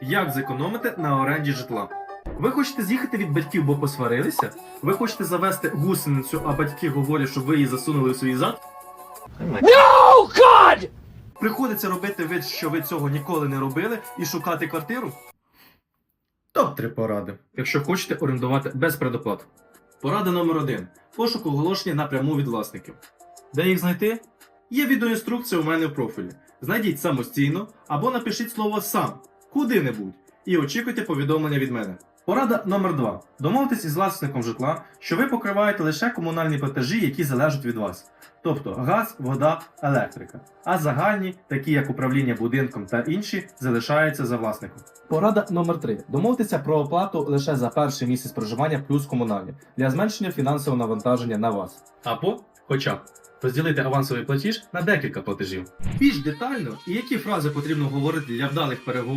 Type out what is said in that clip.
Як зекономити на оренді житла? Ви хочете з'їхати від батьків, бо посварилися? Ви хочете завести гусеницю, а батьки говорять, щоб ви її засунули у свій зад? No, God! Приходиться робити вид, що ви цього ніколи не робили, і шукати квартиру? Топ-3 поради, якщо хочете орендувати без предоплат. Порада номер 1 Пошук оголошення напряму від власників. Де їх знайти? Є відеоінструкція у мене в профілі. Знайдіть самостійно або напишіть слово сам куди-небудь і очікуйте повідомлення від мене. Порада номер 2 Домовтесь із власником житла, що ви покриваєте лише комунальні платежі, які залежать від вас. Тобто газ, вода, електрика. А загальні, такі як управління будинком та інші, залишаються за власником. Порада номер 3 Домовтеся про оплату лише за перший місяць проживання плюс комунальні для зменшення фінансового навантаження на вас. Або, хоча б, розділити авансовий платіж на декілька платежів. Більш детально і які фрази потрібно говорити для вдалих переговорів.